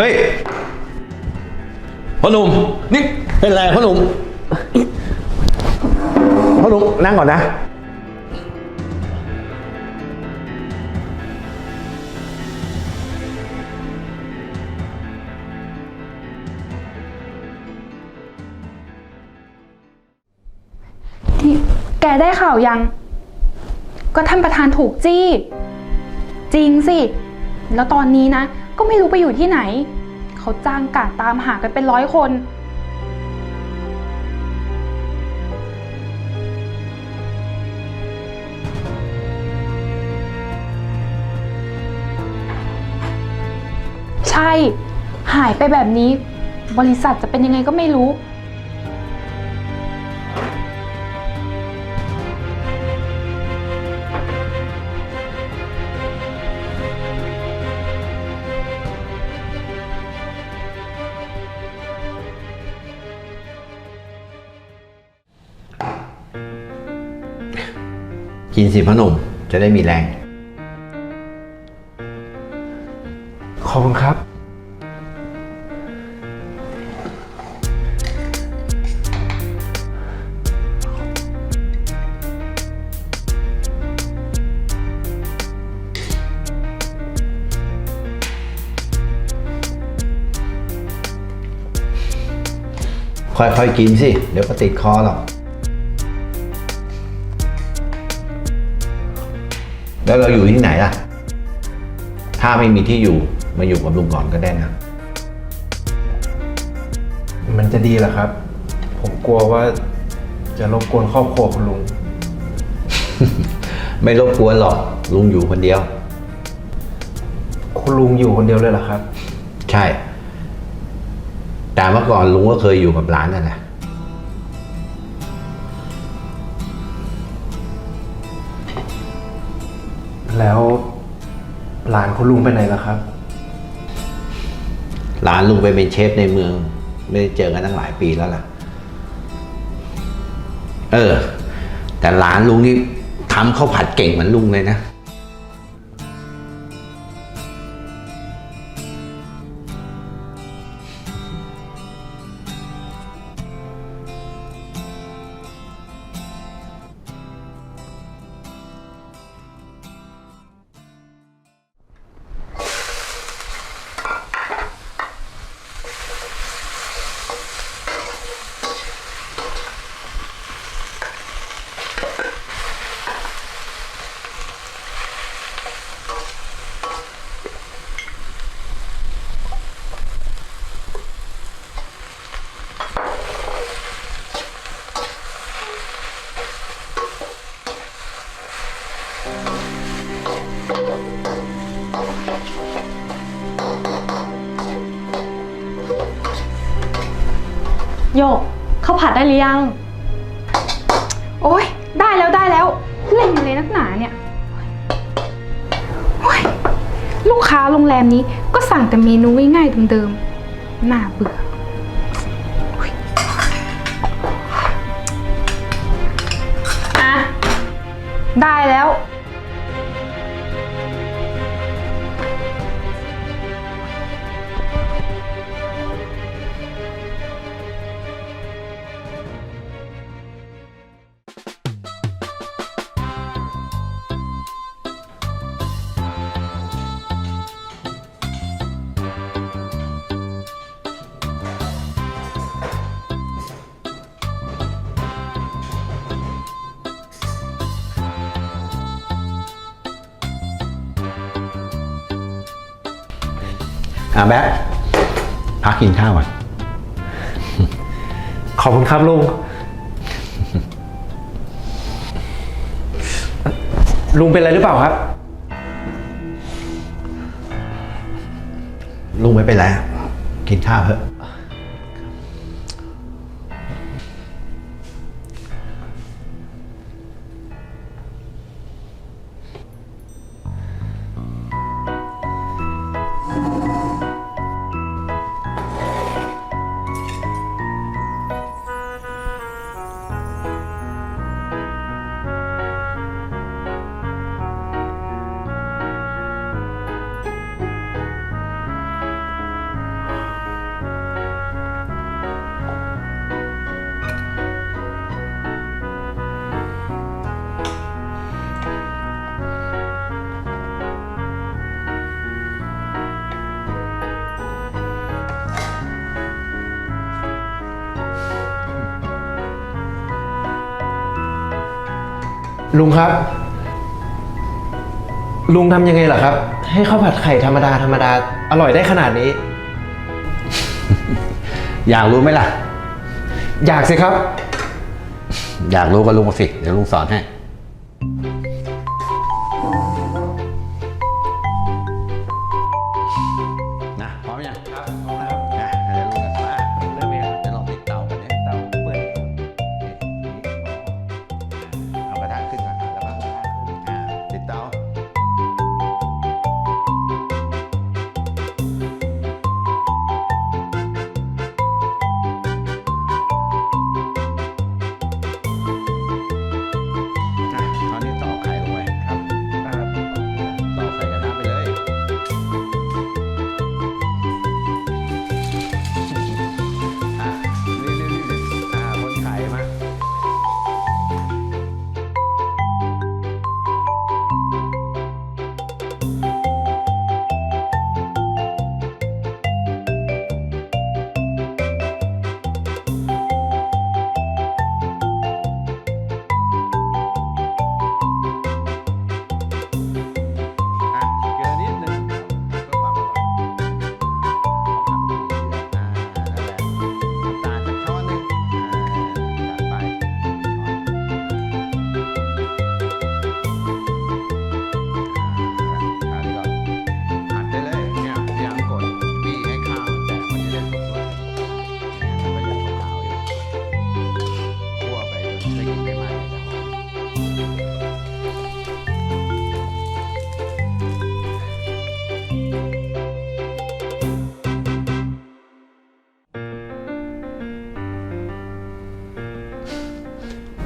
เฮ้ยพ่อหนุ่มนี่เป็นไรพ่อหนุ่มพ่อหนุ่มนั่งก่อนนะที่แกได้ข่าวยัง ก็ท่านประธานถูกจี้ จริงสิ แล้วตอนนี้นะ ก็ไม่รู้ไปอยู่ที่ไหน เขาจ้างกาดตามหากันเป็นร้อยคน ใช่ หายไปแบบนี้ บริษัทจะเป็นยังไงก็ไม่รู้ กินสิพ่อหนุ่มจะได้มีแรง ขอบคุณครับ ค่อยๆกินสิ เดี๋ยวก็ติดคอหรอก แล้วเราอยู่ที่ไหนล่ะ ถ้าไม่มีที่อยู่มาอยู่กับลุงก่อนก็ได้นะ มันจะดีเหรอครับ ผมกลัวว่าจะรบกวนครอบครัวคุณลุง ไม่รบกวนหรอกลุงอยู่คนเดียว คุณลุงอยู่คนเดียวเลยเหรอครับ ใช่ แต่เมื่อก่อนลุงก็เคยอยู่กับหลานนั่นแหละ แล้วหลานคุณลุงไปไหนล่ะครับ หลานลุงไปเป็นเชฟในเมือง ไม่ได้เจอกันตั้งหลายปีแล้วล่ะ เออ แต่หลานลุงนี่ทำข้าวผัดเก่งเหมือนลุงเลยนะ โยกข้าวผัดได้หรือยัง โอ๊ย ได้แล้วได้แล้วเล่นอะไรนักหนาเนี่ยโอ๊ยลูกค้าโรงแรมนี้ก็สั่งแต่เมนูง่ายๆเดิมๆน่าเบื่อโอ๊ยอะได้แล้ว อะแบ๊ะพักกินข้าวก่อน ขอบคุณครับลุง ลุงเป็นอะไรหรือเปล่าครับ ลุงไม่เป็นไรกินข้าวเถอะ ลุงครับ ลุงทำยังไงเหรอครับ ให้ข้าวผัดไข่ธรรมดาธรรมดาอร่อยได้ขนาดนี้ อยากรู้ไหมล่ะ อยากสิครับ อยากรู้ก็ลุงมาสิ เดี๋ยวลุงสอนให้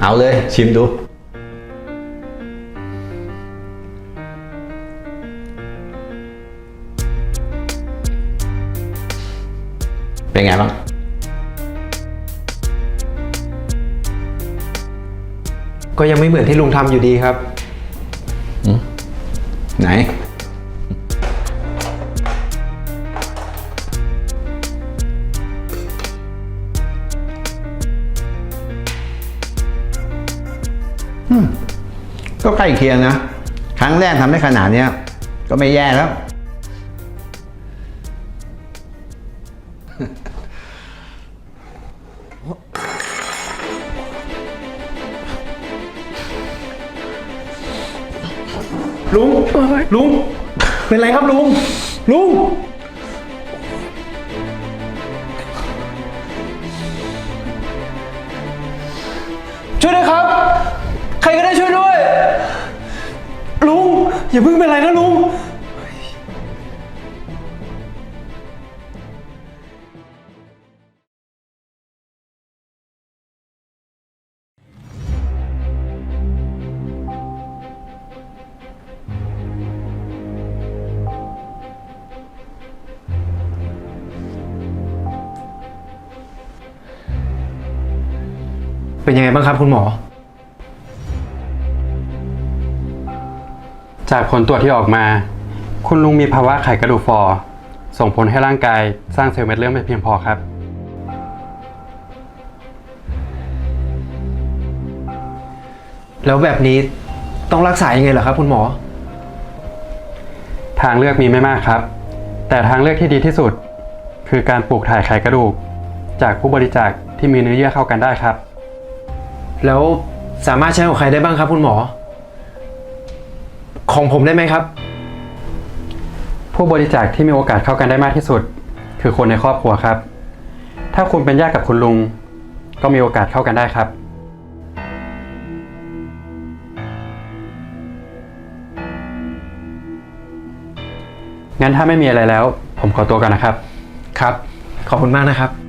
เอาเลยชิมดู เป็นไงบ้างก็ยังไม่เหมือนที่ลุงทำอยู่ดีครับ ไหน ใกล้เคียงนะ ครั้งแรกทำได้ขนาดนี้ก็ไม่แย่แล้ว ลุง ลุง เป็นไรครับลุง ลุง เป็นยังไงบ้างครับคุณหมอ จากผลตรวจที่ออกมา คุณลุงมีภาวะไขกระดูกฟอส่งผลให้ร่างกายสร้างเซลล์เม็ดเลือดไม่เพียงพอครับ แล้วแบบนี้ต้องรักษายังไงเหรอครับ คุณหมอ ทางเลือกมีไม่มากครับ แต่ทางเลือกที่ดีที่สุด คือการปลูกถ่ายไขกระดูก จากผู้บริจาคที่มีเนื้อเยื่อเข้ากันได้ครับ แล้วสามารถใช้ของใครได้บ้างครับ คุณหมอ ของผมได้ไหมครับ ผู้บริจาคที่มีโอกาสเข้ากันได้มากที่สุด คือคนในครอบครัวครับ ถ้าคุณเป็นญาติกับคุณลุง ก็มีโอกาสเข้ากันได้ครับ งั้นถ้าไม่มีอะไรแล้ว ผมขอตัวก่อนนะครับ ครับ ขอบคุณมากนะครับ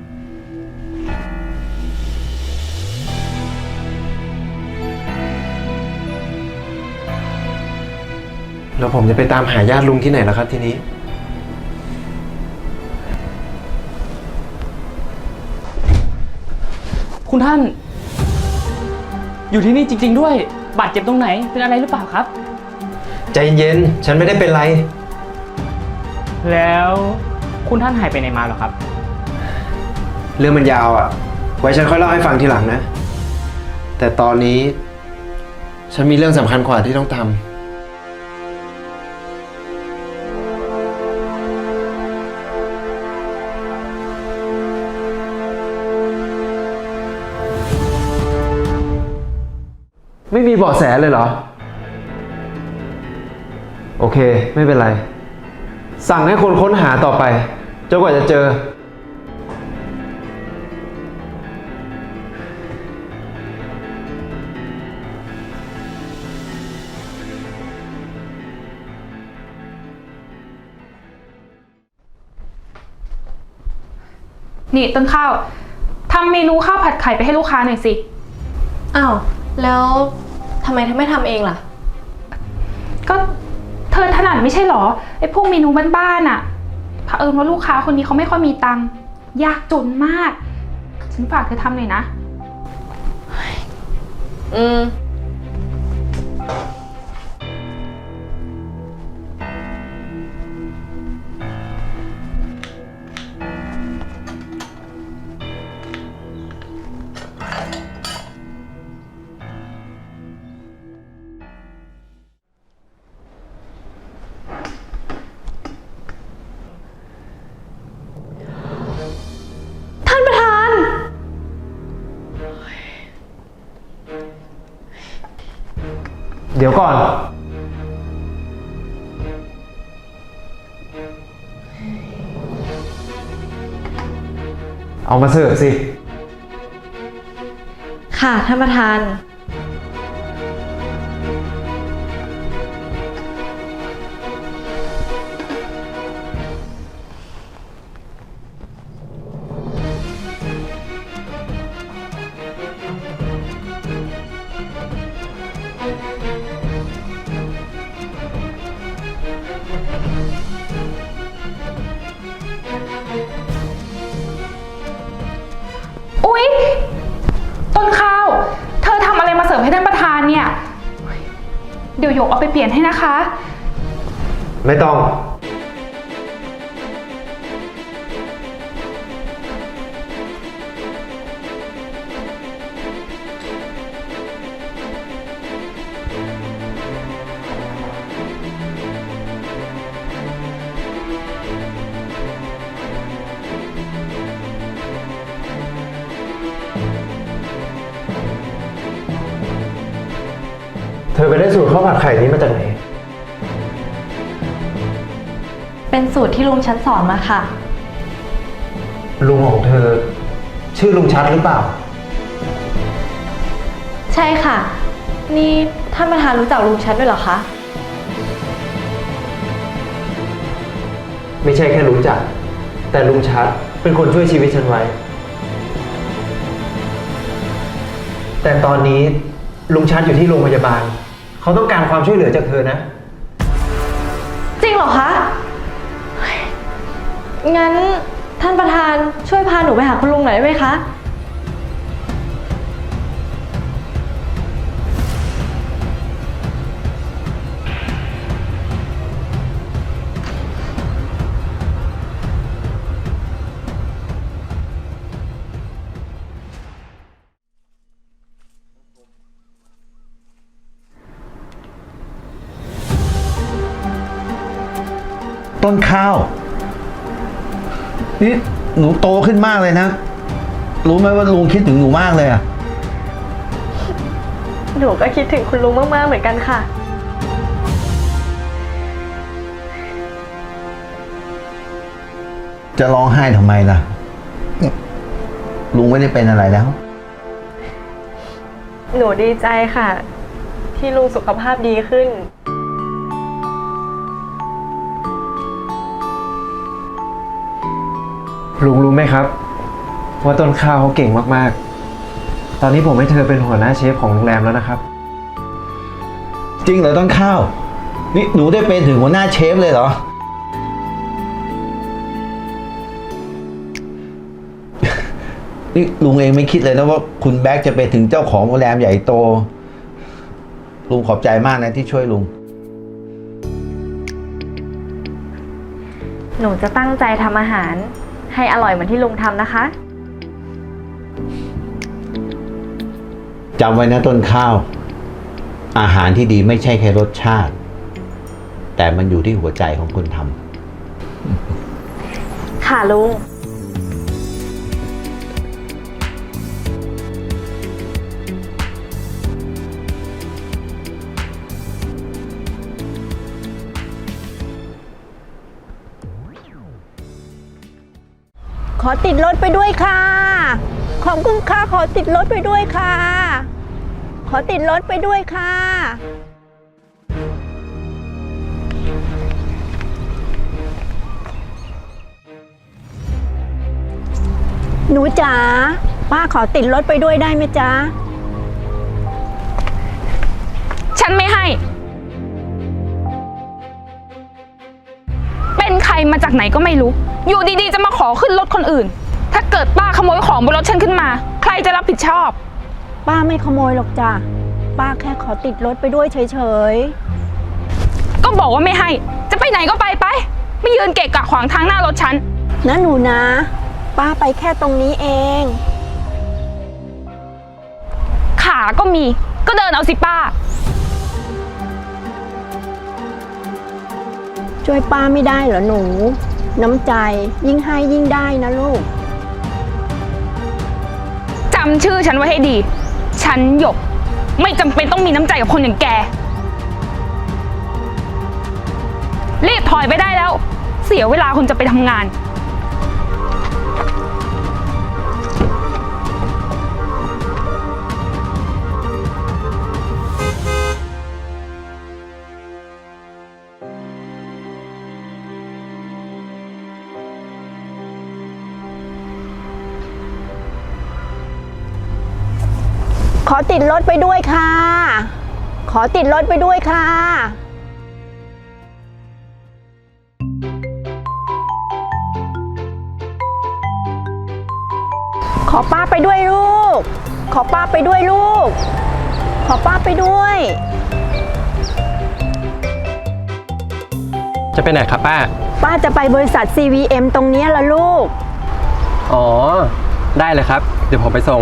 แล้วผมจะไปตามหาญาติลุงที่ไหนล่ะครับทีนี้ คุณท่าน อยู่ที่นี่จริง ๆ ด้วย บาดเจ็บตรงไหน เป็นอะไรหรือเปล่าครับ ใจเย็นฉันไม่ได้เป็นไร แล้วคุณท่านหายไปไหนมาเหรอครับ เรื่องมันยาวอะ ไว้ฉันค่อยเล่าให้ฟังทีหลังนะ แต่ตอนนี้ ฉันมีเรื่องสำคัญกว่าที่ต้องทำ ม่มีเบาะแสเลยเหรอ โอเค ไม่เป็นไร สั่งให้คนค้นหาต่อไปจนกว่าจะเจอ นี่ต้นข้าวทำเมนูข้าวผัดไข่ไปให้ลูกค้าหน่อยสิ อ้าว แล้ว ทำไมเธอไม่ทำเองล่ะ ก็เธอถนัดไม่ใช่หรอไอ้พวกเมนูบ้านๆอะเผอิญว่าลูกค้าคนนี้เขาไม่ค่อยมีตังค์ยากจนมาก ฉันฝากเธอทำหน่อยนะ อืม ดี๋ยวก่อน เอามาเสิร์ฟสิ ค่ะท่านประธาน ข้าวผัดไข่นี้มาจากไหน เป็นสูตรที่ลุงฉันสอนมาค่ะ ลุงของเธอ ชื่อลุงชัดหรือเปล่า ใช่ค่ะ นี่ท่านประธานรู้จักลุงชัดด้วยเหรอคะ ไม่ใช่แค่รู้จัก แต่ลุงชัดเป็นคนช่วยชีวิตฉันไว้ แต่ตอนนี้ลุงชัดอยู่ที่โรงพยาบาล เขาต้องการความช่วยเหลือจากเธอนะ จริงเหรอคะ งั้นท่านประธานช่วยพาหนูไปหาคุณลุงหน่อยได้ไหมคะ ต้นข้าว นี่หนูโตขึ้นมากเลยนะ รู้ไหมว่าลุงคิดถึงหนูมากเลยอะหนูก็คิดถึงคุณลุงมากๆเหมือนกันค่ะ จะร้องไห้ทำไมล่ะ ลุงไม่ได้เป็นอะไรแล้ว หนูดีใจค่ะ ที่ลุงสุขภาพดีขึ้น ลุงรู้ไหมครับ ว่าต้นข้าวเขาเก่งมากๆ ตอนนี้ผมให้เธอเป็นหัวหน้าเชฟของโรงแรมแล้วนะครับ จริงเหรอต้นข้าว นี่หนูได้เป็นถึงหัวหน้าเชฟเลยเหรอ นี่ลุงเองไม่คิดเลยนะว่าคุณแบ็กจะไปถึงเจ้าของโรงแรมใหญ่โต ลุงขอบใจมากนะที่ช่วยลุง หนูจะตั้งใจทำอาหาร ให้อร่อยเหมือนที่ลุงทำนะคะ จำไว้นะต้นข้าว อาหารที่ดีไม่ใช่แค่รสชาติ แต่มันอยู่ที่หัวใจของคนทำค่ะลุง ขอติดรถไปด้วยค่ะ ขอบคุณค่ะขอติดรถไปด้วยค่ะ ขอติดรถไปด้วยค่ะ หนูจ๋าป้าขอติดรถไปด้วยได้ไหมจ๊ะ ฉันไม่ให้ เป็นใครมาจากไหนก็ไม่รู้ อยู่ดีๆ จะมาขอขึ้นรถคนอื่น ถ้าเกิดป้าขโมยของบนรถฉันขึ้นมา ใครจะรับผิดชอบ ป้าไม่ขโมยหรอกจ้ะ ป้าแค่ขอติดรถไปด้วยเฉยก็บอกว่าไม่ให้ จะไปไหนก็ไปไป ไม่ยืนเกะกะขวางทางหน้ารถฉัน ๆนะหนูนะ ป้าไปแค่ตรงนี้เอง ขาก็มี ก็เดินเอาสิป้า ช่วยป้าไม่ได้เหรอหนู น้ำใจ ยิ่งให้ยิ่งได้นะลูก จำชื่อฉันไว้ให้ดี ฉันหยก ไม่จำเป็นต้องมีน้ำใจกับคนอย่างแก รีบถอยไปได้แล้ว เสียเวลาคนจะไปทำงาน อติดรถไปด้วยค่ะ ขอติดรถไปด้วยค่ะ ขอป้าไปด้วยลูก ขอป้าไปด้วยลูก ขอป้าไปด้วย จะไปไหนครับป้า ป้าจะไปบริษัท CVM ตรงเนี้ยละลูก อ๋อ ได้เลยครับ เดี๋ยวผมไปส่ง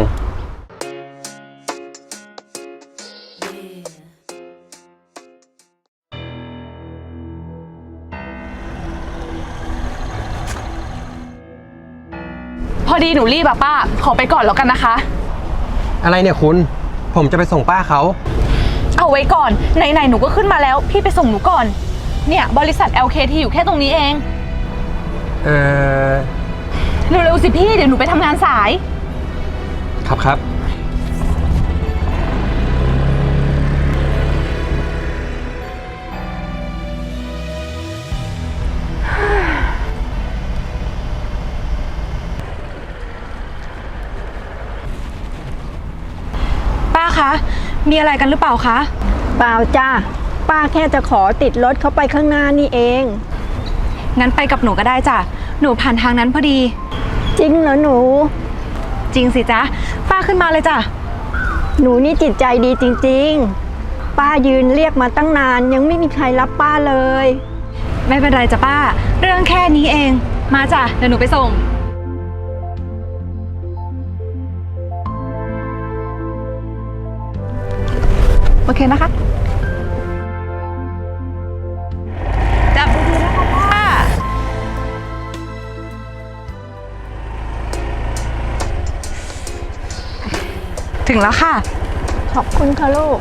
ดีหนูรีบอะป้า ขอไปก่อนแล้วกันนะคะ อะไรเนี่ยคุณ ผมจะไปส่งป้าเขา เอาไว้ก่อน ไหนๆหนูก็ขึ้นมาแล้ว พี่ไปส่งหนูก่อน เนี่ยบริษัท LKT อยู่แค่ตรงนี้เอง เออเร็วๆสิพี่เดี๋ยวหนูไปทำงานสาย ครับครับ มีอะไรกันหรือเปล่าคะ เปล่าจ้าป้าแค่จะขอติดรถเขาไปข้างหน้านี่เอง งั้นไปกับหนูก็ได้จ้ะ หนูผ่านทางนั้นพอดี จริงเหรอหนู จริงสิจ๊ะ ป้าขึ้นมาเลยจ้ะ หนูนี่จิตใจดีจริง ๆ ป้ายืนเรียกมาตั้งนานยังไม่มีใครรับป้าเลย ไม่เป็นไรจ้ะป้า เรื่องแค่นี้เอง มาจ้ะ เดี๋ยวหนูไปส่ง โอเคนะคะ จับดีๆนะคะป้าถึงแล้วค่ะ ขอบคุณค่ะลูก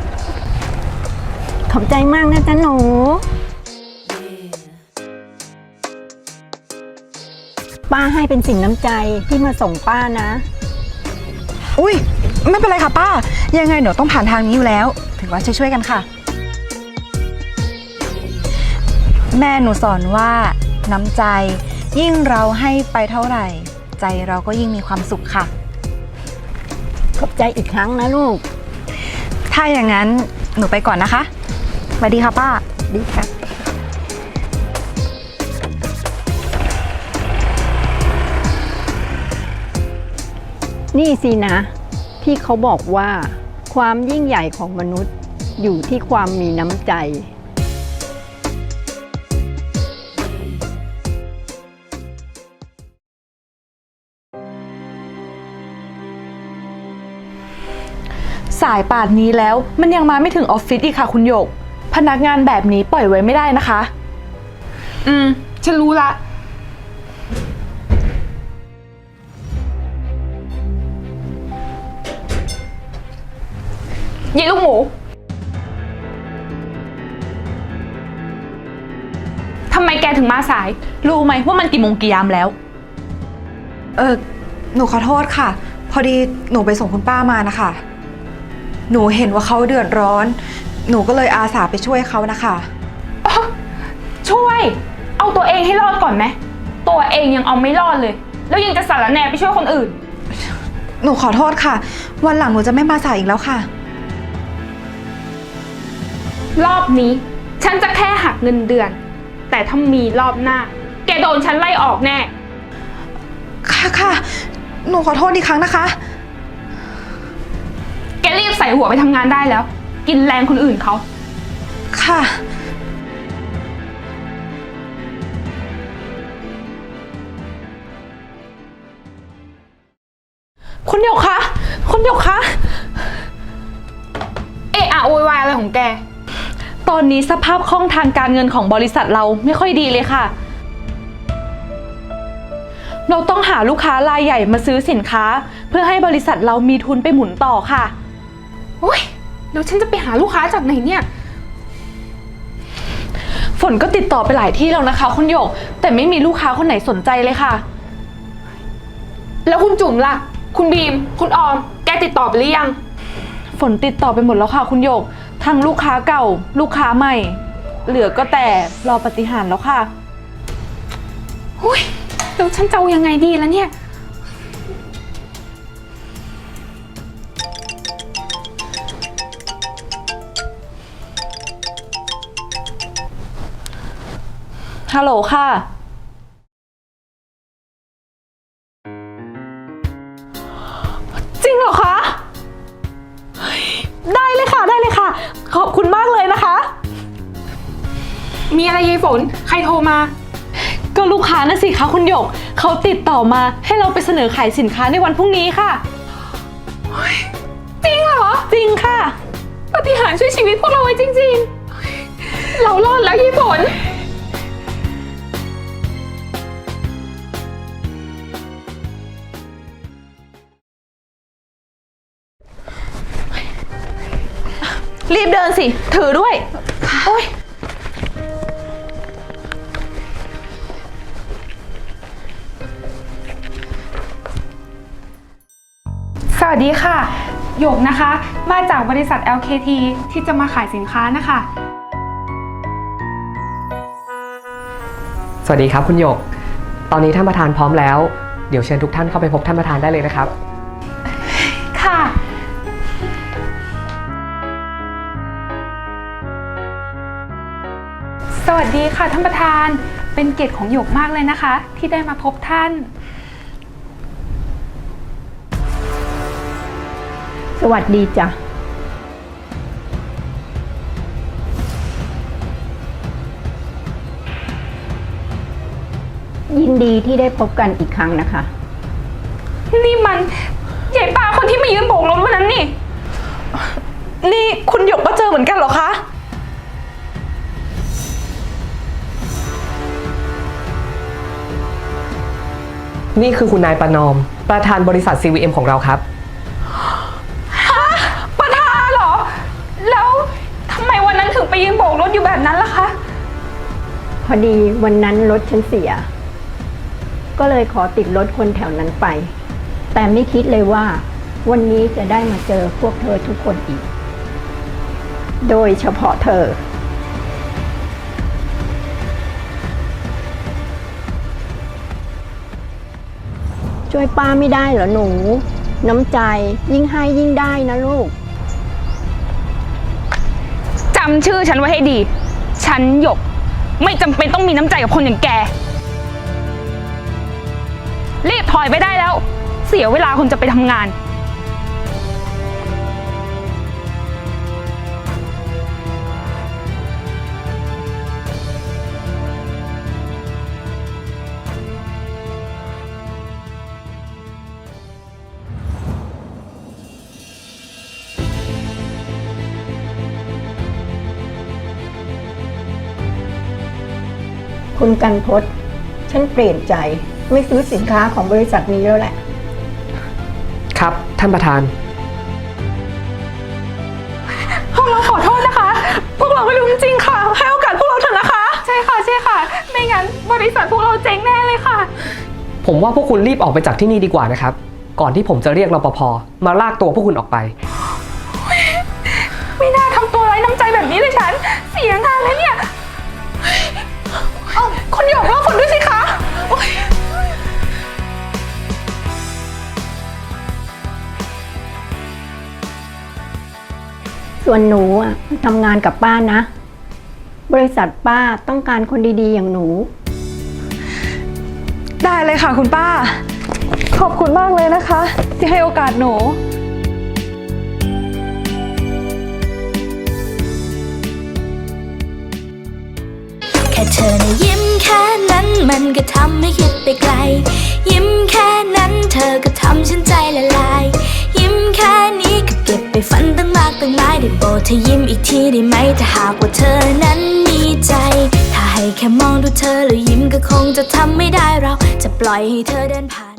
ขอบใจมากนะจ๊ะหนู ป้าให้เป็นสิ่งน้ำใจที่มาส่งป้านะ อุ้ย ไม่เป็นไรค่ะป้า ยังไงหนูต้องผ่านทางนี้อยู่แล้ว ถือว่าช่วยๆกันค่ะ แม่หนูสอนว่าน้ำใจ ยิ่งเราให้ไปเท่าไหร่ ใจเราก็ยิ่งมีความสุขค่ะ ขอบใจอีกครั้งนะลูก ถ้าอย่างนั้นหนูไปก่อนนะคะสวัสดีค่ะป้าดีค่ะ นี่สินะ ที่เขาบอกว่า ความยิ่งใหญ่ของมนุษย์อยู่ที่ความมีน้ำใจ สายป่านนี้แล้วมันยังมาไม่ถึงออฟฟิศอีกค่ะคุณหยก พนักงานแบบนี้ปล่อยไว้ไม่ได้นะคะ อืม ฉันรู้ละ ยี่ลูกหมู ทำไมแกถึงมาสาย รู้ไหมว่ามันกี่โมงกี่ยามแล้ว เออหนูขอโทษค่ะ พอดีหนูไปส่งคุณป้ามานะคะ หนูเห็นว่าเขาเดือดร้อน หนูก็เลยอาสาไปช่วยเขานะคะช่วย เอาตัวเองให้รอดก่อนไหม ตัวเองยังเอาไม่รอดเลย แล้วยังจะสารแหนไปช่วยคนอื่น หนูขอโทษค่ะ วันหลังหนูจะไม่มาสายอีกแล้วค่ะ รอบนี้ ฉันจะแค่หักเงินเดือน แต่ถ้ามีรอบหน้า แกโดนฉันไล่ออกแน่ ค่ะค่ะ หนูขอโทษอีกครั้งนะคะ แกรีบใส่หัวไปทำงานได้แล้ว กินแรงคนอื่นเขา ค่ะ คุณหยกคะ คุณหยกคะ เอะอะโวยวายอะไรของแก ตอนนี้สภาพคล่องทางการเงินของบริษัทเราไม่ค่อยดีเลยค่ะ เราต้องหาลูกค้ารายใหญ่มาซื้อสินค้า เพื่อให้บริษัทเรามีทุนไปหมุนต่อค่ะ โอ้ยแล้วฉันจะไปหาลูกค้าจากไหนเนี่ย ฝนก็ติดต่อไปหลายที่แล้วนะคะ คุณหยก แต่ไม่มีลูกค้าคนไหนสนใจเลยค่ะ แล้วคุณจุ๋มล่ะ คุณบีม คุณออม แกติดต่อไปหรือยัง ฝนติดต่อไปหมดแล้วค่ะ คุณหยก ทั้งลูกค้าเก่า ลูกค้าใหม่ เหลือก็แต่รอปฏิหารย์แล้วค่ะ อุ้ยแล้วฉันจะเอายังไงดีแล้วเนี่ย ฮัลโหลค่ะ อะไรยายฝน ใครโทรมา ก็ลูกค้านะสิคะคุณหยก เขาติดต่อมาให้เราไปเสนอขายสินค้าในวันพรุ่งนี้ค่ะ จริงเหรอ จริงค่ะ ปฏิหารย์ช่วยชีวิตพวกเราไว้จริง ๆ เรารอดแล้วยายฝน รีบเดินสิ ถือด้วย สวัสดีค่ะ หยกนะคะ มาจากบริษัท LKT ที่จะมาขายสินค้านะคะ สวัสดีครับคุณหยก ตอนนี้ท่านประธานพร้อมแล้ว เดี๋ยวเชิญทุกท่านเข้าไปพบท่านประธานได้เลยนะครับ ค่ะ สวัสดีค่ะท่านประธาน เป็นเกียรติของหยกมากเลยนะคะ ที่ได้มาพบท่าน สวัสดีจ้ะยินดีที่ได้พบกันอีกครั้งนะคะ นี่มันใหญ่ปลาคนที่มายืนโบกรถวันนั้นนี่ นี่คุณหยกก็เจอเหมือนกันเหรอคะ นี่คือคุณนายประนอม ประธานบริษัท CVM ของเราครับ พอดีวันนั้นรถฉันเสีย ก็เลยขอติดรถคนแถวนั้นไป แต่ไม่คิดเลยว่า วันนี้จะได้มาเจอพวกเธอทุกคนอีก โดยเฉพาะเธอ ช่วยป้าไม่ได้เหรอหนู น้ำใจยิ่งให้ยิ่งได้นะลูก จำชื่อฉันไว้ให้ดี ฉันหยก ไม่จำเป็นต้องมีน้ำใจกับคนอย่างแก รีบถอยไปได้แล้ว เสียเวลาคนจะไปทำงาน คุณกันพศฉันเปลี่ยนใจไม่ซื้อสินค้าของบริษัทนี้แล้วแหละ ครับท่านประธาน พวกเราขอโทษนะคะ พวกเราไม่รู้จริงๆค่ะ ให้โอกาสพวกเราเถอะนะคะ ใช่ค่ะ ใช่ค่ะ ไม่งั้นบริษัทพวกเราเจ๊งแน่เลยค่ะ ผมว่าพวกคุณรีบออกไปจากที่นี่ดีกว่านะครับ ก่อนที่ผมจะเรียกรปภมาลากตัวพวกคุณออกไป ส่วนหนูอะทำงานกับป้านะ บริษัทป้าต้องการคนดีๆ อย่างหนู ได้เลยค่ะคุณป้า ขอบคุณมากเลยนะคะ ที่ให้โอกาสหนู แค่เธอนะยิ้มแค่นั้นมันก็ทำให้คิดไปไกล ยิ้มแค่นั้นเธอก็ทำฉันใจละลาย ยิ้มแค่นี้ก็เก็บไปฝันตั้งมากตั้งหลายได้โปรดเธอยิ้มอีกทีได้ไหมถ้าหากว่าเธอนั้นมีใจ ถ้าให้แค่มองดูเธอแล้วยิ้มก็คงจะทำไม่ได้เราจะปล่อยให้เธอเดินผ่าน